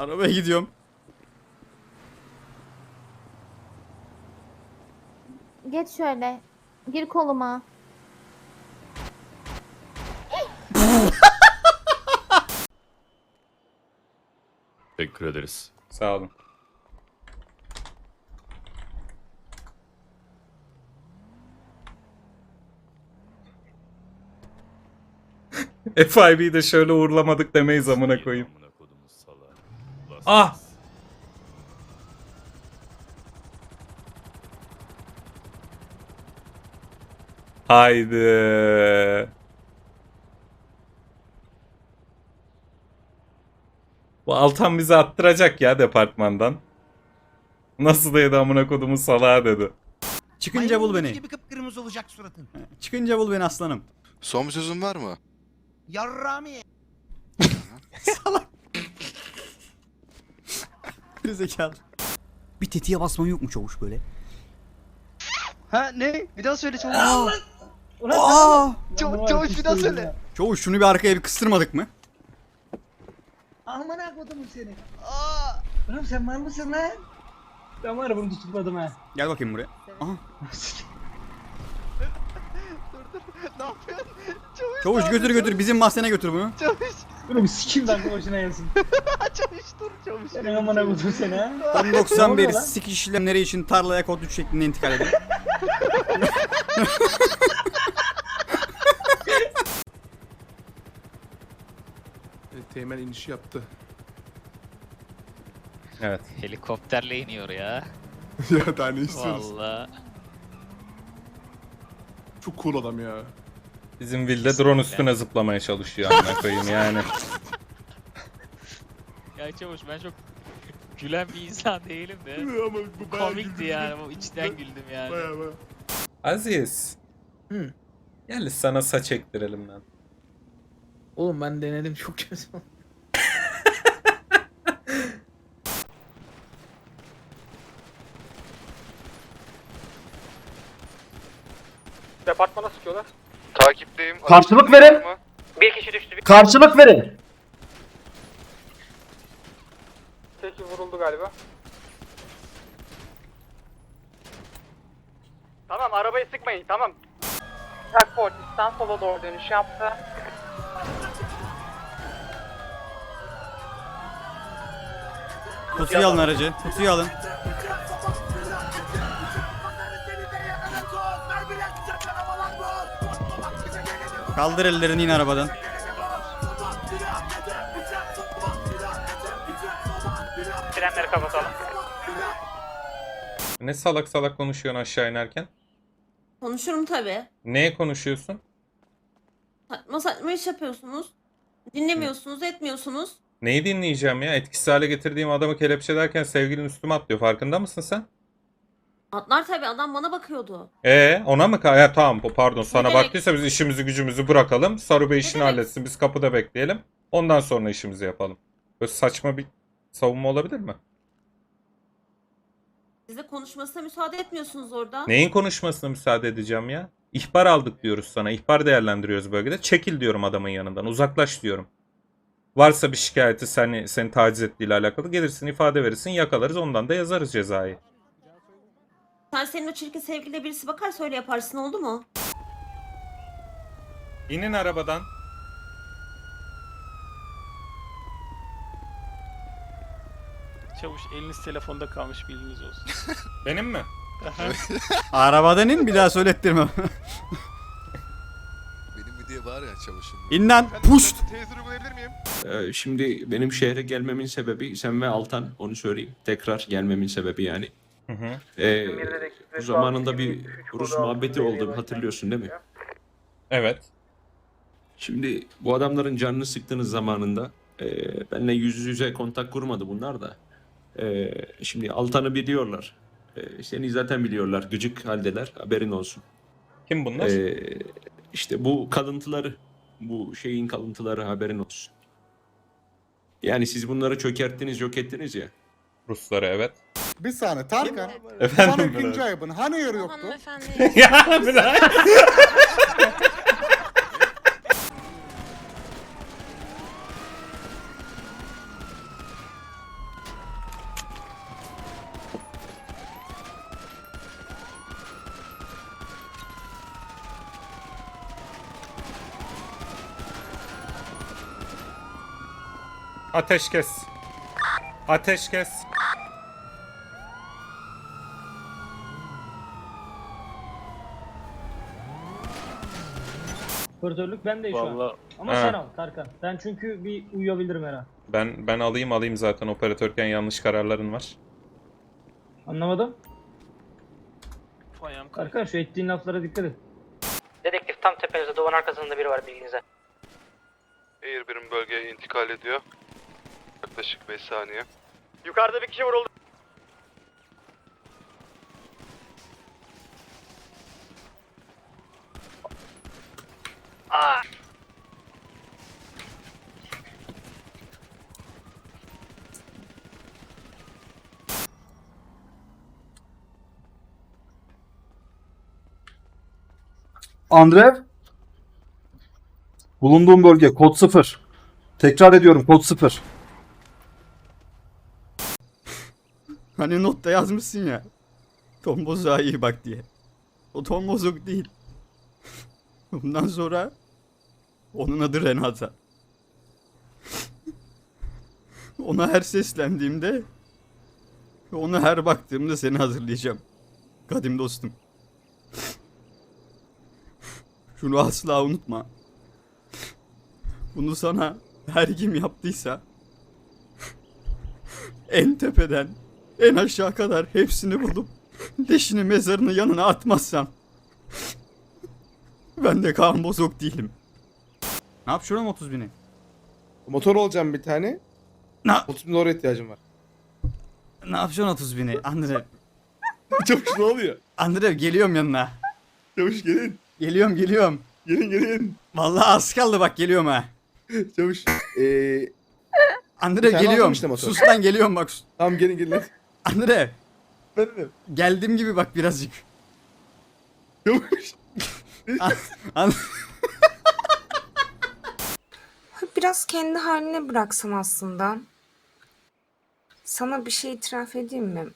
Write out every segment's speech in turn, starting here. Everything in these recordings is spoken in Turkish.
Arabaya gidiyorum. Geç şöyle. Gir koluma. Teşekkür ederiz. Sağ olun. FIB'yi de şöyle uğurlamadık demeyiz amına koyayım. Ah! Haydi. Bu Altan bizi attıracak ya departmandan. Nasıl dedi amına kodumu salağa dedi. Çıkınca bul beni. gibi kıpkırmızı olacak suratın. Çıkınca bul beni aslanım. Son bir sözün var mı? Yarrami. Bir zekalı. Bir tetiğe basman yok mu çavuş böyle? Ha ne? Bir daha söyle çavuş. Aa! Çavuş, çavuş bir daha söyle. Çavuş şunu bir arkaya bir kıstırmadık mı? Amına kodumu seni. Aa! Oğlum sen var mısın lan? Ben var ya bunu tutukladım ha. Gel bakayım buraya. Aha. Ne yapıyorsun? Çavuş, Çavuş ne götür yapıyorsun? götür bizim mahzene götür bunu. Çavuş. Bunu bir sikim lan boşuna yazın. çavuş dur çavuş. Senin amına kodum seni ha. Tam Ne 91 oluyor lan? sik işlemleri için tarlaya kod 3 şeklinde intikal edin. Teğmen inişi yaptı. Evet. Helikopterle iniyor ya. ya daha ne istiyoruz? Valla. Çok cool adam ya. Bizim Will de drone üstüne zıplamaya çalışıyor amına koyayım yani. Ya çavuş ben çok gülen bir insan değilim de. Ama bu bayağı Komikti yani. bu içten güldüm yani. Bayağı bayağı. Aziz. Hı. Gel sana saç ektirelim lan. Oğlum ben denedim çok kötü. Departmana sıkıyorlar. Takipteyim. Karşılık verin. Bir kişi düştü. Bir Karşılık verin. kişi vuruldu galiba. Tamam arabayı sıkmayın tamam. Rockportis'ten sola doğru dönüş yaptı. Kutuyu alın aracı. Kutuyu alın. Kaldır ellerini in arabadan. Frenleri kapatalım. Ne salak salak konuşuyorsun aşağı inerken? Konuşurum tabii. Neye konuşuyorsun? Saçma saçma iş yapıyorsunuz. Dinlemiyorsunuz, etmiyorsunuz. Neyi dinleyeceğim ya? Etkisiz hale getirdiğim adamı kelepçelerken sevgilin üstüme atlıyor. Farkında mısın sen? Atlar tabii adam bana bakıyordu. Ee, ona mı? ka- Ya tamam pardon sana demek? baktıysa biz işimizi gücümüzü bırakalım. Sarı Bey işini demek? halletsin. Biz kapıda bekleyelim. Ondan sonra işimizi yapalım. Böyle saçma bir savunma olabilir mi? Size konuşmasına müsaade etmiyorsunuz orada. Neyin konuşmasına müsaade edeceğim ya? İhbar aldık diyoruz sana. İhbar değerlendiriyoruz bölgede. Çekil diyorum adamın yanından. Uzaklaş diyorum. Varsa bir şikayeti seni, seni taciz ettiğiyle alakalı gelirsin ifade verirsin yakalarız ondan da yazarız cezayı. Sen senin o çirkin sevgiline birisi bakarsa öyle yaparsın oldu mu? İnin arabadan. Çavuş eliniz telefonda kalmış bilginiz olsun. Benim mi? Arabadan in bir daha söylettirme. Benim bir diye var ya çavuşum. İn lan puşt. Teyze uygulayabilir miyim? Ee, Şimdi benim şehre gelmemin sebebi sen ve Altan onu söyleyeyim. Tekrar gelmemin sebebi yani. Hı hı. Ee, bu zamanında bir Rus muhabbeti oldu hatırlıyorsun değil mi? Evet. Şimdi bu adamların canını sıktığınız zamanında e, benimle yüz yüze kontak kurmadı bunlar da. E, şimdi Altan'ı biliyorlar. E, seni zaten biliyorlar. Gıcık haldeler. Haberin olsun. Kim bunlar? E, işte bu kalıntıları, bu şeyin kalıntıları haberin olsun. Yani siz bunları çökerttiniz, yok ettiniz ya. Rusları evet. Bir saniye Tarkan. Efendim Efendim ikinci Bülent. ayıbın. Hani yeri yoktu? Hanımefendi. Ya Bülent. Ateş kes. Ateş kes. Operatörlük ben de şu an. Ama He. sen al Tarkan. Ben çünkü bir uyuyabilirim her an. Ben ben alayım alayım zaten operatörken yanlış kararların var. Anlamadım. ayağım. Tarkan şu ettiğin laflara dikkat et. Dedektif tam tepenizde duvarın arkasında biri var bilginize. Air birim bölgeye intikal ediyor. Yaklaşık 5 saniye. Yukarıda bir kişi vuruldu. Andrev. Bulunduğum bölge kod 0. Tekrar ediyorum kod 0. Hani notta yazmışsın ya. Tom bozuğa iyi bak diye. O Tom bozuk değil. Bundan sonra onun adı Renata. Ona her seslendiğimde ona her baktığımda seni hazırlayacağım. Kadim dostum. Şunu asla unutma. Bunu sana her kim yaptıysa en tepeden en aşağı kadar hepsini bulup leşini mezarını yanına atmazsam ben de Kaan Bozok değilim. Ne yap şuna mı 30 bini? Motor olacağım bir tane. Ne, 30 bin dolara ihtiyacım var. ne yapacaksın 30 bini? Andre, Çavuş ne oluyor? Andre geliyorum yanına. Çavuş gelin. Geliyorum geliyorum. Gelin gelin. Vallahi az kaldı bak geliyorum ha. Çavuş. Eee Andre Bir tane geliyorum. aldım işte motor. Sus lan geliyorum bak. tamam gelin gelin. Andre Ben de. geldim gibi bak birazcık. Çavuş. An- Biraz kendi haline bıraksan aslında. Sana bir şey itiraf edeyim mi?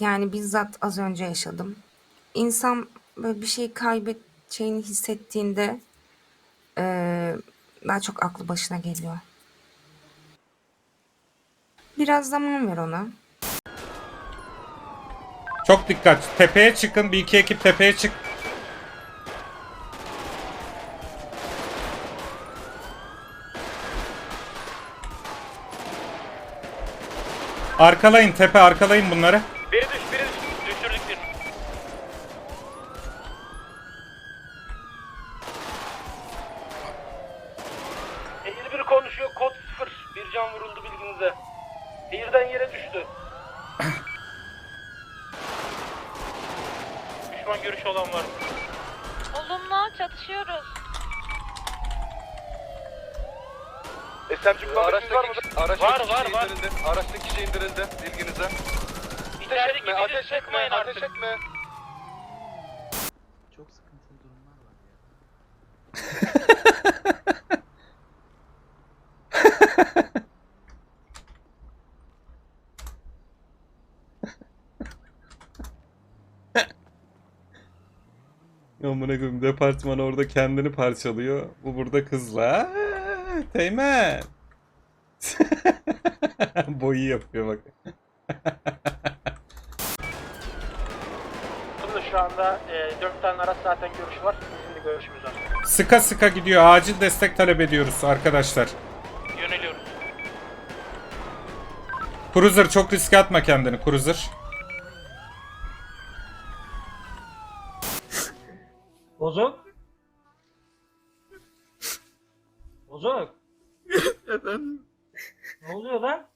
Yani bizzat az önce yaşadım. İnsan böyle bir şey kaybedeceğini hissettiğinde eee, daha çok aklı başına geliyor. Biraz zaman ver ona. Çok dikkat. Tepeye çıkın. Bir iki ekip tepeye çık. Arkalayın tepe arkalayın bunları. Biri düş, biri düş. Düşürdük birini. Eğil bir konuşuyor kod 0. Bir can vuruldu bilginize. Birden yere düştü. Düşman görüşü olan var. Olumlu çatışıyoruz. Araçtaki var mı? Araçtaki Var, kişi var, var. indirildi. Araçtaki kişi indirildi. Bilginize. İçerideki etme, ateş sıkmayın etme, artık. ateş etme. Çok sıkıntılı durumlar var ya. Amına koyayım departman orada kendini parçalıyor. Bu burada kızla. Teğmen. Boyu yapıyor bak. Burada şu anda e, 4 tane araç zaten görüş var. Bizim de görüşümüz var. Sıka sıka gidiyor. Acil destek talep ediyoruz arkadaşlar. Yöneliyoruz. Cruiser çok riske atma kendini Cruiser. Ne oluyor lan?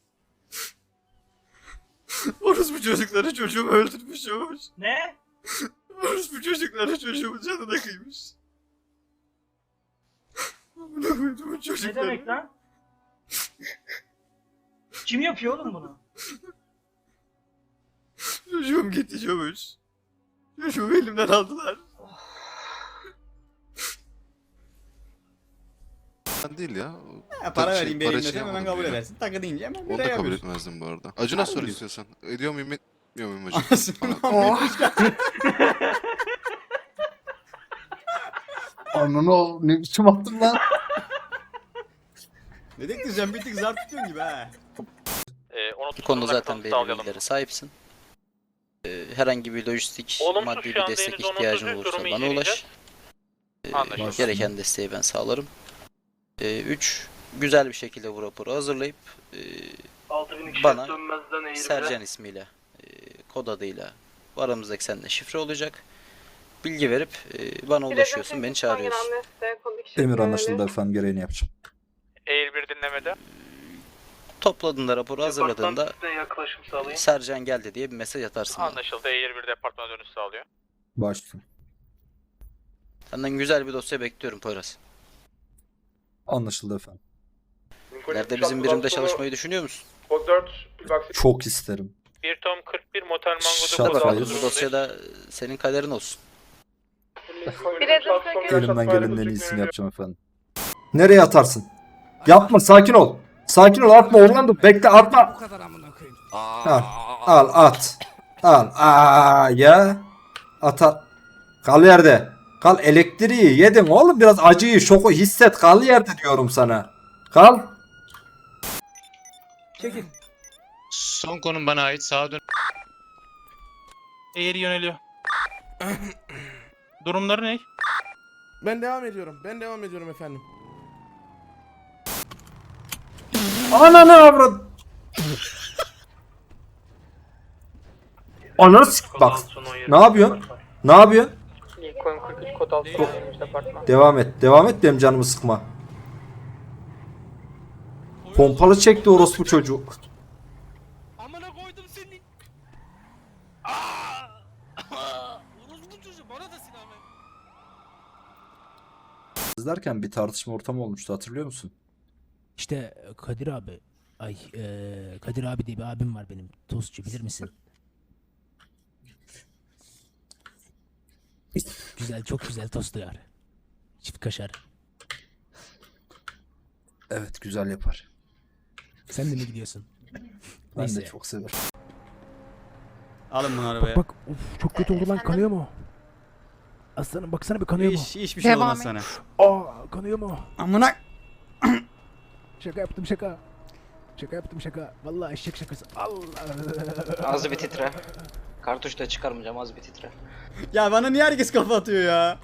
orospu çocukları çocuğumu öldürmüş Çavuş. Ne? Orospu çocukları çocuğumun canına kıymış. Amına koyduğumun Ne çocukları. demek lan? Kim yapıyor oğlum bunu? Çocuğum gitti Çavuş. Çocuğumu elimden aldılar. Ben değil ya. Ha, para Şey, vereyim para benim şey desem hemen yapmadım kabul ya. edersin. Takı deyince hemen Onu da kabul yapıyorsun. etmezdim bu arada. Acına sor istiyorsan. Ediyor muyum etmiyor muyum hacı? Anasını Ahmet. Ananı o ne biçim attın lan? Dedektifcan bir tık zar tutuyorsun gibi ha. Bu konuda zaten belli bilgilere sahipsin. Ee, herhangi bir lojistik, Olumsuz maddi şu bir anda destek henüz ihtiyacın olumsuz olursa durumu bana ulaş. Ee, Anlaşıldı. gereken desteği ben sağlarım. 3. güzel bir şekilde bu raporu hazırlayıp e, 6000 kişi Bana Sercan ismiyle, e, kod adıyla aramızdaki seninle şifre olacak. Bilgi verip e, bana ulaşıyorsun, beni çağırıyorsun. Emir anlaşıldı efendim gereğini yapacağım. Eğir bir dinlemede. Topladığında raporu hazırladığında. Sercan geldi diye bir mesaj atarsın bana. Anlaşıldı. Eğir bir departmana dönüş sağlıyor. Başsın. Senden güzel bir dosya bekliyorum Poyraz. Anlaşıldı efendim. Nerede bizim birimde çalışmayı düşünüyor musun? Kod 4, Çok isterim. 1 tom 41 motel mangoda Şaka kod bakalım hayır. bu dosyada senin kaderin olsun. Elimden gelenin en iyisini yapacağım efendim. Nereye atarsın? Yapma sakin ol. Sakin ol atma Orlando. Bekle atma. Al, al at. Al. Aa ya. Atar. Kal yerde. Kal elektriği yedin oğlum biraz acıyı şoku hisset kal yerde diyorum sana. Kal. Son konum bana ait sağa dön. Eğri yöneliyor. Durumları ne? Ben devam ediyorum. Ben devam ediyorum efendim. Ananı avrat. Ananı sik bak. Ne yapıyorsun? Ne yapıyorsun? Lincoln 43 kod 6 departman. Devam et. Devam et benim canımı sıkma. Pompalı çekti orospu çocuğu. Amına koydum seni. Aa! Orospu çocuğu bana da silah ver. İzlerken bir tartışma ortamı olmuştu hatırlıyor musun? İşte Kadir abi. Ay Kadir abi diye bir abim var benim. Tostçu bilir misin? Güzel çok güzel tost duyar. Çift kaşar. Evet güzel yapar. Sen de mi gidiyorsun? Ben Neyse. de çok severim. Alın bunu arabaya. Bak uf, çok kötü oldu lan kanıyor mu? Aslanım baksana bir kanıyor mu? Hiç, hiçbir şey olmaz sana. Aa kanıyor mu? Amına. Şaka yaptım şaka. Şaka yaptım şaka. Vallahi eşek şakası. Allah. Az bir titre. Kartuş da çıkarmayacağım az bir titre. Ya bana niye herkes kafa atıyor ya?